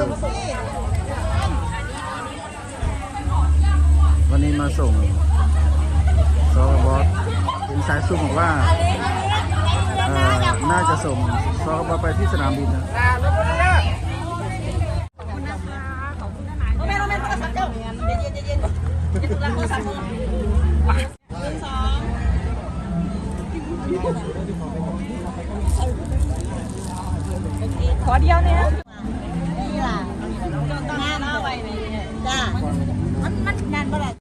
วันนี้มาส่งซอบอสเป็นสายสุ่มบอกว่า น่าจะส่งซอบอสไปที่สนามบินนะขอเดียวเนี่ย มัน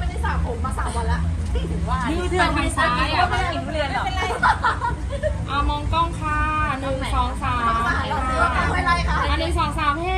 ม่ได้สระผมมาสามวันละนี่เพื่อนทางซ้ายอะไม่กินทุเรียนหรอเอามองกล้องค่ะหนึ่งสองสามไม่ไรค่ะอันหนึ่งสองสามเฮ้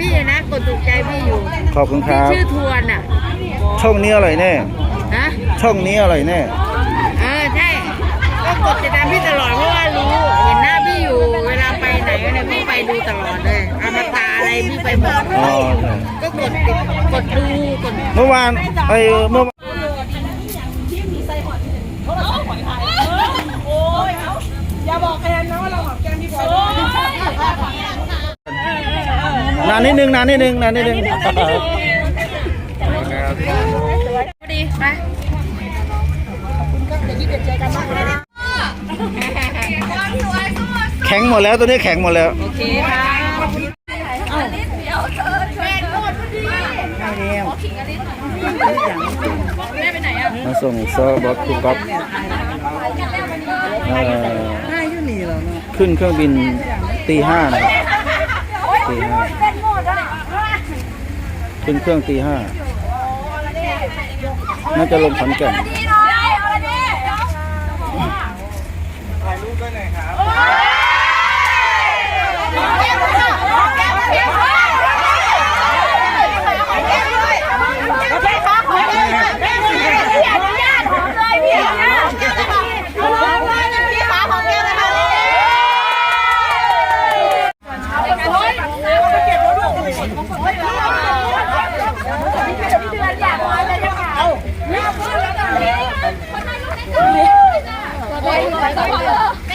พี่นะกดถูกใจพี่อยู่ขอบคุณคพี่รับ ชื่อทวนอะช่องนี้อร่อยแน่นะช่องนี้อร่อยแน่ เออใช่ก็กดติดตามพี่ตลอดเพราะว่ารู้เห็นหน้าพี่อยู่เวลาไปไหนเนี่ยพี่ไปดูตลอดเลยอมตะอะไรพี่ไปหมดอ๋อใช่ก็กดติดกดดูกด เมื่อวานไอ้เมื่อ นานนิดนึงนานนิดนึงนานนิดนึงดีไปแข็งหมดแล้วตัวนี้แข็งหมดแล้ว โอเคค่ะมาส่งซอบอสคุณก๊อฟเอ่อขึ้นเครื่องบินตีห้านะครับตีห้า ขึ้นเครื่องตีห้าน่าจะลงขอนแก่น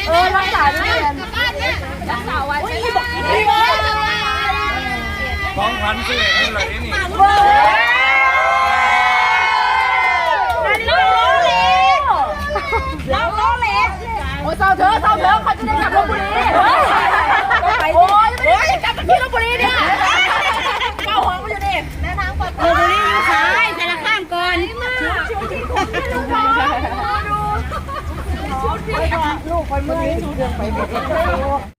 เออรักษาเรียนรักษาไว้ใช่ไหม ของขวัญซื้อให้เลยนี่เราโลเล็กโอ้ยเศร้าเถอะเศร้าเถอะเขาจะได้กลับลบบุรีโอ้ยไม่ได้กลับไปที่ลบบุรีเนี่ยเป้าหัวมันอยู่นี่แม่นางปลดลบบุรีอยู่ซ้ายแต่ละข้างก่อนชูที่ถูกที่ลูกบอลดูดู